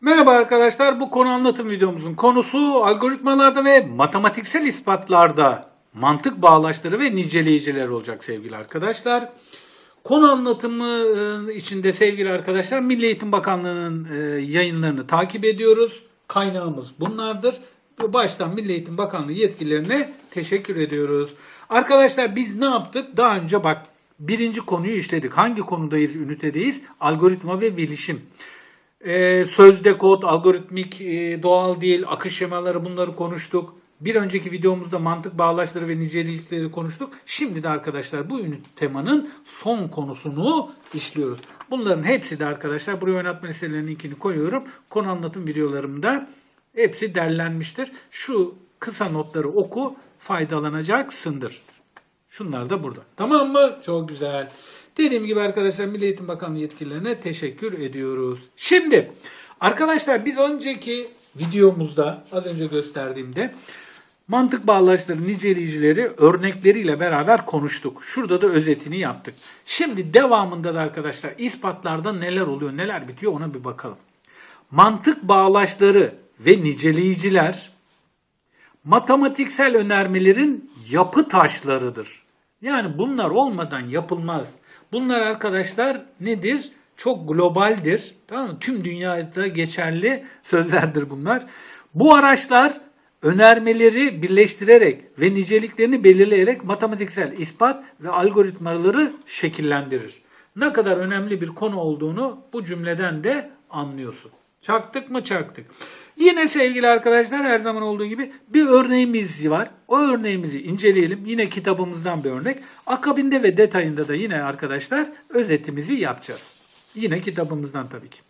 Merhaba arkadaşlar, bu konu anlatım videomuzun konusu algoritmalarda ve matematiksel ispatlarda mantık bağlaçları ve niceleyiciler olacak sevgili arkadaşlar. Konu anlatımı e, içinde sevgili arkadaşlar Milli Eğitim Bakanlığı'nın e, yayınlarını takip ediyoruz. Kaynağımız bunlardır. Baştan Milli Eğitim Bakanlığı yetkililerine teşekkür ediyoruz. Arkadaşlar biz ne yaptık? Daha önce bak birinci konuyu işledik. Hangi konudayız, ünitedeyiz? Algoritma ve bilişim. Ee, sözde kod, algoritmik, e, doğal değil, akış şemaları bunları konuştuk. Bir önceki videomuzda mantık bağlaçları ve nicelikleri konuştuk. Şimdi de arkadaşlar bu temanın son konusunu işliyoruz. Bunların hepsi de arkadaşlar buraya oynatma listelerinin linkini koyuyorum. Konu anlatım videolarımda hepsi derlenmiştir. Şu kısa notları oku faydalanacaksındır. Şunlar da burada. Tamam mı? Çok güzel. Dediğim gibi arkadaşlar Milli Eğitim Bakanlığı yetkililerine teşekkür ediyoruz. Şimdi arkadaşlar biz önceki videomuzda az önce gösterdiğimde mantık bağlaçları, niceleyicileri örnekleriyle beraber konuştuk. Şurada da özetini yaptık. Şimdi devamında da arkadaşlar ispatlarda neler oluyor, neler bitiyor ona bir bakalım. Mantık bağlaçları ve niceleyiciler matematiksel önermelerin yapı taşlarıdır. Yani bunlar olmadan yapılmaz. Bunlar arkadaşlar nedir? Çok globaldir. Tamam mı? Tüm dünyada geçerli sözlerdir bunlar. Bu araçlar önermeleri birleştirerek ve niceliklerini belirleyerek matematiksel ispat ve algoritmaları şekillendirir. Ne kadar önemli bir konu olduğunu bu cümleden de anlıyorsun. Çaktık mı çaktık. Yine sevgili arkadaşlar her zaman olduğu gibi bir örneğimiz var. O örneğimizi inceleyelim. Yine kitabımızdan bir örnek. Akabinde ve detayında da yine arkadaşlar özetimizi yapacağız. Yine kitabımızdan tabii ki.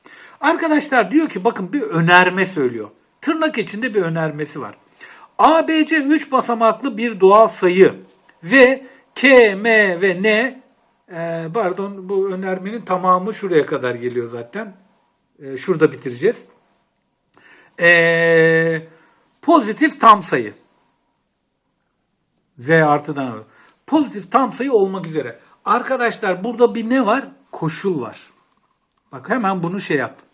Arkadaşlar diyor ki bakın bir önerme söylüyor. Tırnak içinde bir önermesi var. ABC 3 basamaklı bir doğal sayı ve K, M ve N e, pardon bu önermenin tamamı şuraya kadar geliyor zaten. E, şurada bitireceğiz. E, pozitif tam sayı. Z artıdan alıyor. Pozitif tam sayı olmak üzere. Arkadaşlar burada bir ne var? Koşul var. Bak hemen bunu şey yaptım.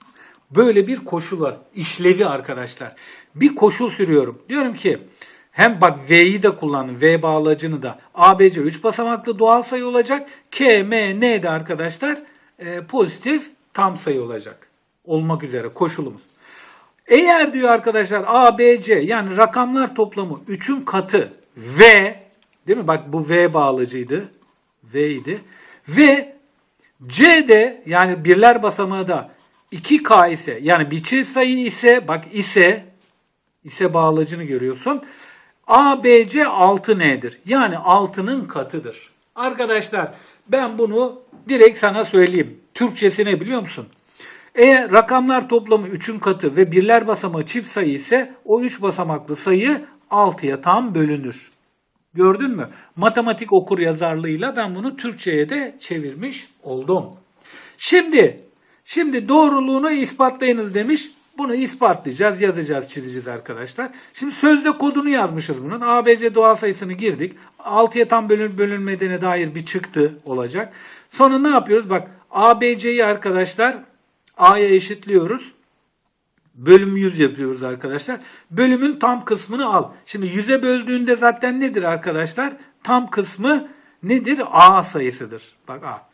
Böyle bir koşul var. İşlevi arkadaşlar. Bir koşul sürüyorum. Diyorum ki hem bak V'yi de kullanın. V bağlacını da. ABC 3 basamaklı doğal sayı olacak. K, M, N de arkadaşlar e, pozitif tam sayı olacak. Olmak üzere koşulumuz. Eğer diyor arkadaşlar A, B, C yani rakamlar toplamı 3'ün katı V değil mi? Bak bu V bağlacıydı. V idi. Ve C de yani birler basamağı da 2K ise yani biçil sayı ise bak ise ise bağlacını görüyorsun. A, B, C 6N'dir. Yani 6'nın katıdır. Arkadaşlar ben bunu direkt sana söyleyeyim. Türkçesi ne biliyor musun? Eğer rakamlar toplamı 3'ün katı ve birler basamağı çift sayı ise o 3 basamaklı sayı 6'ya tam bölünür. Gördün mü? Matematik okur yazarlığıyla ben bunu Türkçe'ye de çevirmiş oldum. Şimdi, şimdi doğruluğunu ispatlayınız demiş. Bunu ispatlayacağız, yazacağız, çizeceğiz arkadaşlar. Şimdi sözde kodunu yazmışız bunun. ABC doğal sayısını girdik. 6'ya tam bölün, bölünmediğine dair bir çıktı olacak. Sonra ne yapıyoruz? Bak ABC'yi arkadaşlar A'ya eşitliyoruz. Bölüm 100 yapıyoruz arkadaşlar. Bölümün tam kısmını al. Şimdi 100'e böldüğünde zaten nedir arkadaşlar? Tam kısmı nedir? A sayısıdır. Bak A.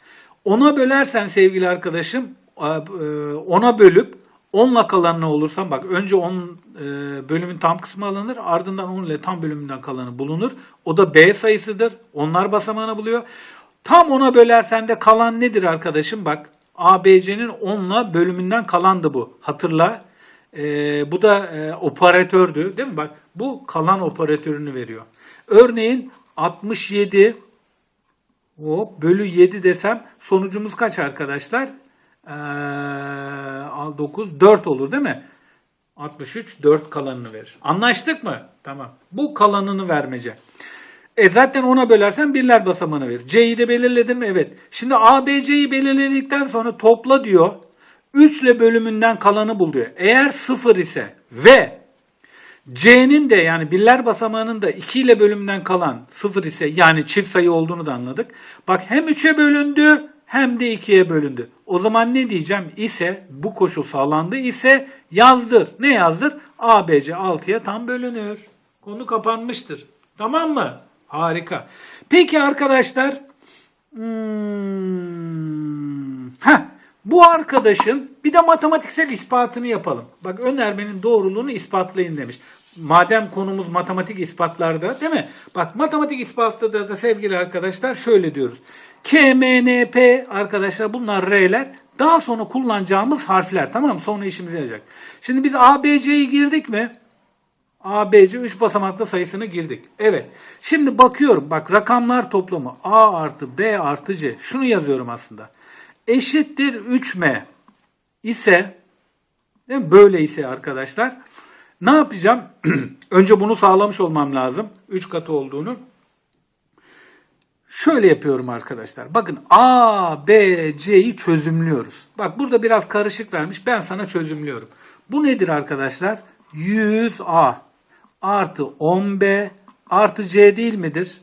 10'a bölersen sevgili arkadaşım 10'a bölüp 10'la kalanını olursan bak önce 10 e, bölümün tam kısmı alınır ardından 10 ile tam bölümünden kalanı bulunur. O da B sayısıdır. Onlar basamağını buluyor. Tam 10'a bölersen de kalan nedir arkadaşım? Bak ABC'nin 10'la bölümünden kalandı bu. Hatırla. Ee, bu da e, operatördü değil mi? Bak bu kalan operatörünü veriyor. Örneğin 67 hop, bölü 7 desem sonucumuz kaç arkadaşlar? Ee, 9 4 olur değil mi? 63 4 kalanını verir. Anlaştık mı? Tamam. Bu kalanını vermece. E zaten ona bölersen birler basamağını verir. C'yi de belirledin mi? Evet. Şimdi A, B, C'yi belirledikten sonra topla diyor. 3 ile bölümünden kalanı bul diyor. Eğer 0 ise ve C'nin de yani birler basamağının da 2 ile bölümünden kalan 0 ise yani çift sayı olduğunu da anladık. Bak hem 3'e bölündü hem de 2'ye bölündü. O zaman ne diyeceğim? İse bu koşul sağlandı ise yazdır. Ne yazdır? ABC 6'ya tam bölünür. Konu kapanmıştır. Tamam mı? Harika. Peki arkadaşlar Hmm. Heh, bu arkadaşın bir de matematiksel ispatını yapalım. Bak önermenin doğruluğunu ispatlayın demiş. Madem konumuz matematik ispatlarda değil mi? Bak matematik ispatta da, da sevgili arkadaşlar şöyle diyoruz. K, M, N, P arkadaşlar bunlar R'ler. Daha sonra kullanacağımız harfler tamam mı? Sonra işimize yarayacak. Şimdi biz A, B, C'yi girdik mi? ABC 3 basamaklı sayısını girdik. Evet. Şimdi bakıyorum. Bak rakamlar toplamı A artı B artı C. Şunu yazıyorum aslında. Eşittir 3M ise değil mi? böyle ise arkadaşlar ne yapacağım? Önce bunu sağlamış olmam lazım. 3 katı olduğunu. Şöyle yapıyorum arkadaşlar. Bakın A, B, C'yi çözümlüyoruz. Bak burada biraz karışık vermiş. Ben sana çözümlüyorum. Bu nedir arkadaşlar? 100A artı 10B artı C değil midir?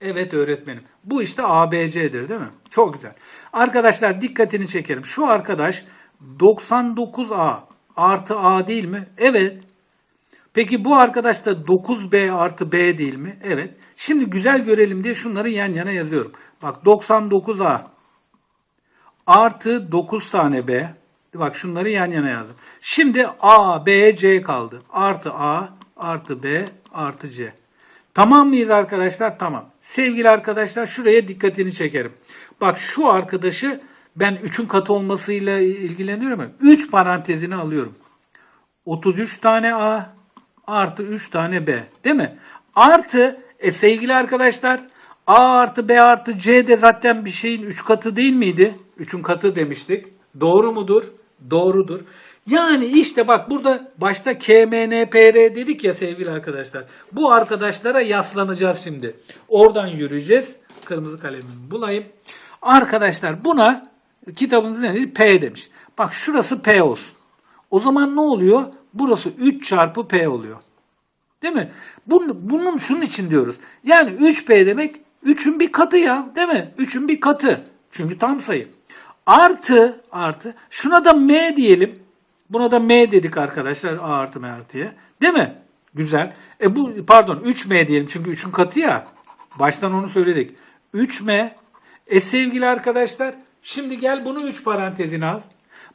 Evet öğretmenim. Bu işte ABC'dir değil mi? Çok güzel. Arkadaşlar dikkatini çekerim. Şu arkadaş 99A artı A değil mi? Evet. Peki bu arkadaş da 9B artı B değil mi? Evet. Şimdi güzel görelim diye şunları yan yana yazıyorum. Bak 99A artı 9 tane B. Bak şunları yan yana yazdım. Şimdi A, B, C kaldı. Artı A, artı B, artı C. Tamam mıyız arkadaşlar? Tamam. Sevgili arkadaşlar şuraya dikkatini çekerim. Bak şu arkadaşı ben 3'ün katı olmasıyla ilgileniyorum. ya. 3 parantezini alıyorum. 33 tane A artı 3 tane B. Değil mi? Artı e, sevgili arkadaşlar A artı B artı C de zaten bir şeyin 3 katı değil miydi? 3'ün katı demiştik. Doğru mudur? Doğrudur. Yani işte bak burada başta KMNPR dedik ya sevgili arkadaşlar. Bu arkadaşlara yaslanacağız şimdi. Oradan yürüyeceğiz. Kırmızı kalemimi bulayım. Arkadaşlar buna kitabımız ne? P demiş. Bak şurası P olsun. O zaman ne oluyor? Burası 3 çarpı P oluyor. Değil mi? Bunun, bunun şunun için diyoruz. Yani 3P demek 3'ün bir katı ya. Değil mi? 3'ün bir katı. Çünkü tam sayı. Artı artı. Şuna da M diyelim. Buna da M dedik arkadaşlar. A artı M artıya. Değil mi? Güzel. E bu pardon 3M diyelim çünkü 3'ün katı ya. Baştan onu söyledik. 3M. E sevgili arkadaşlar şimdi gel bunu 3 parantezine al.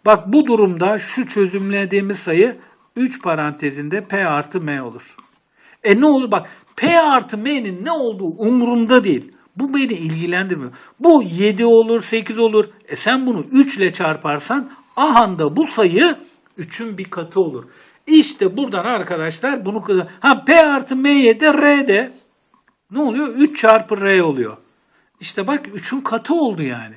Bak bu durumda şu çözümlediğimiz sayı 3 parantezinde P artı M olur. E ne olur bak P artı M'nin ne olduğu umurumda değil. Bu beni ilgilendirmiyor. Bu 7 olur 8 olur. E sen bunu 3 ile çarparsan ahanda bu sayı 3'ün bir katı olur. İşte buradan arkadaşlar bunu ha P artı M'ye de R de ne oluyor? 3 çarpı R oluyor. İşte bak 3'ün katı oldu yani.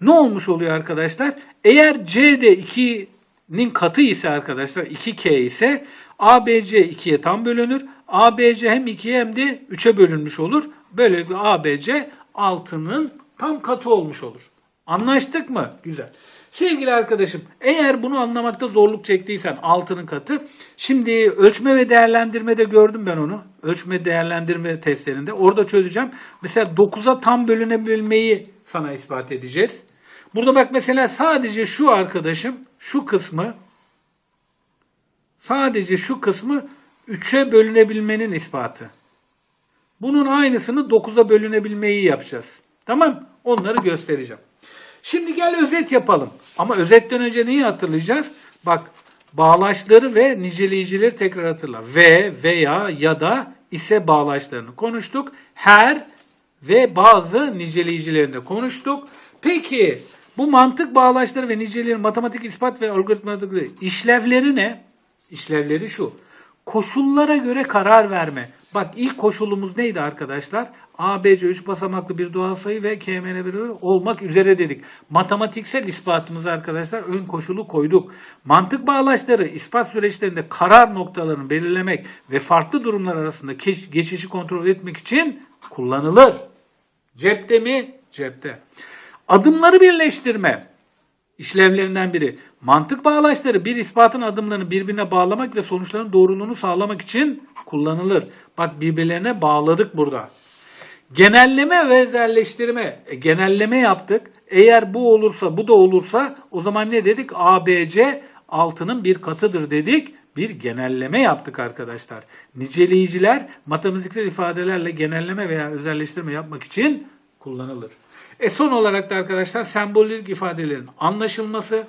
Ne olmuş oluyor arkadaşlar? Eğer C de 2'nin katı ise arkadaşlar 2K ise ABC 2'ye tam bölünür. ABC hem 2'ye hem de 3'e bölünmüş olur. Böylelikle ABC 6'nın tam katı olmuş olur. Anlaştık mı? Güzel. Sevgili arkadaşım eğer bunu anlamakta zorluk çektiysen altının katı. Şimdi ölçme ve değerlendirmede gördüm ben onu. Ölçme değerlendirme testlerinde. Orada çözeceğim. Mesela 9'a tam bölünebilmeyi sana ispat edeceğiz. Burada bak mesela sadece şu arkadaşım şu kısmı sadece şu kısmı 3'e bölünebilmenin ispatı. Bunun aynısını 9'a bölünebilmeyi yapacağız. Tamam? Onları göstereceğim. Şimdi gel özet yapalım. Ama özetten önce neyi hatırlayacağız? Bak bağlaçları ve niceleyicileri tekrar hatırla. Ve, veya, ya da, ise bağlaçlarını konuştuk. Her ve bazı niceleyicilerini de konuştuk. Peki bu mantık bağlaçları ve nicelerin matematik ispat ve algoritmatik işlevleri ne? İşlevleri şu. Koşullara göre karar verme. Bak ilk koşulumuz neydi arkadaşlar? ABC 3 basamaklı bir doğal sayı ve KMN bir olmak üzere dedik. Matematiksel ispatımızı arkadaşlar ön koşulu koyduk. Mantık bağlaçları ispat süreçlerinde karar noktalarını belirlemek ve farklı durumlar arasında geçişi kontrol etmek için kullanılır. Cepte mi? Cepte. Adımları birleştirme işlevlerinden biri. Mantık bağlaçları bir ispatın adımlarını birbirine bağlamak ve sonuçların doğruluğunu sağlamak için kullanılır. Bak birbirlerine bağladık burada. Genelleme ve özelleştirme. E, genelleme yaptık. Eğer bu olursa bu da olursa o zaman ne dedik? ABC altının bir katıdır dedik. Bir genelleme yaptık arkadaşlar. Niceleyiciler matematiksel ifadelerle genelleme veya özelleştirme yapmak için kullanılır. E son olarak da arkadaşlar sembolik ifadelerin anlaşılması,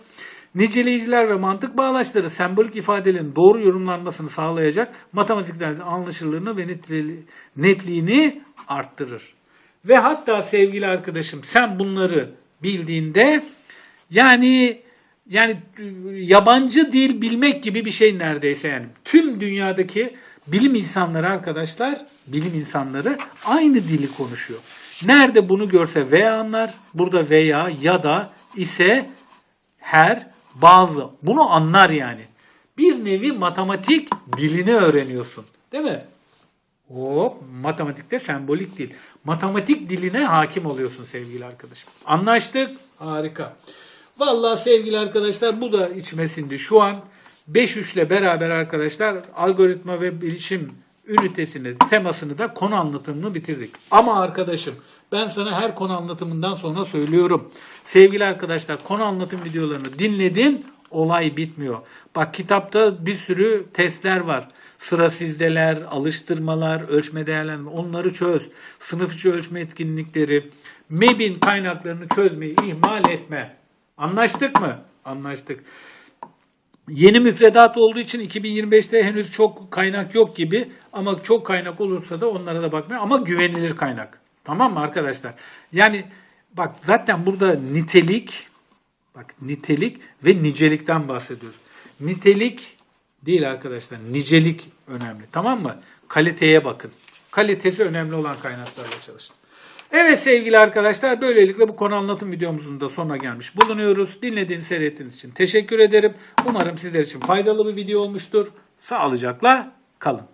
niceleyiciler ve mantık bağlaçları sembolik ifadelerin doğru yorumlanmasını sağlayacak matematiklerde anlaşılırlığını ve netli- netliğini arttırır. Ve hatta sevgili arkadaşım sen bunları bildiğinde yani yani yabancı dil bilmek gibi bir şey neredeyse yani. Tüm dünyadaki bilim insanları arkadaşlar, bilim insanları aynı dili konuşuyor. Nerede bunu görse veya anlar, burada veya ya da ise her bazı bunu anlar yani. Bir nevi matematik dilini öğreniyorsun. Değil mi? Hop, matematikte sembolik dil. Matematik diline hakim oluyorsun sevgili arkadaşım. Anlaştık? Harika. Vallahi sevgili arkadaşlar bu da içmesindi. Şu an 5 ile beraber arkadaşlar algoritma ve bilişim ünitesini, temasını da konu anlatımını bitirdik. Ama arkadaşım ben sana her konu anlatımından sonra söylüyorum. Sevgili arkadaşlar konu anlatım videolarını dinledin olay bitmiyor. Bak kitapta bir sürü testler var. Sıra sizdeler, alıştırmalar, ölçme değerlendirme onları çöz. Sınıf içi ölçme etkinlikleri, MEB'in kaynaklarını çözmeyi ihmal etme. Anlaştık mı? Anlaştık. Yeni müfredat olduğu için 2025'te henüz çok kaynak yok gibi ama çok kaynak olursa da onlara da bakmaya ama güvenilir kaynak. Tamam mı arkadaşlar? Yani bak zaten burada nitelik bak nitelik ve nicelikten bahsediyoruz. Nitelik değil arkadaşlar. Nicelik önemli. Tamam mı? Kaliteye bakın. Kalitesi önemli olan kaynaklarla çalışın. Evet sevgili arkadaşlar böylelikle bu konu anlatım videomuzun da sonuna gelmiş bulunuyoruz. Dinlediğiniz seyrettiğiniz için teşekkür ederim. Umarım sizler için faydalı bir video olmuştur. Sağlıcakla kalın.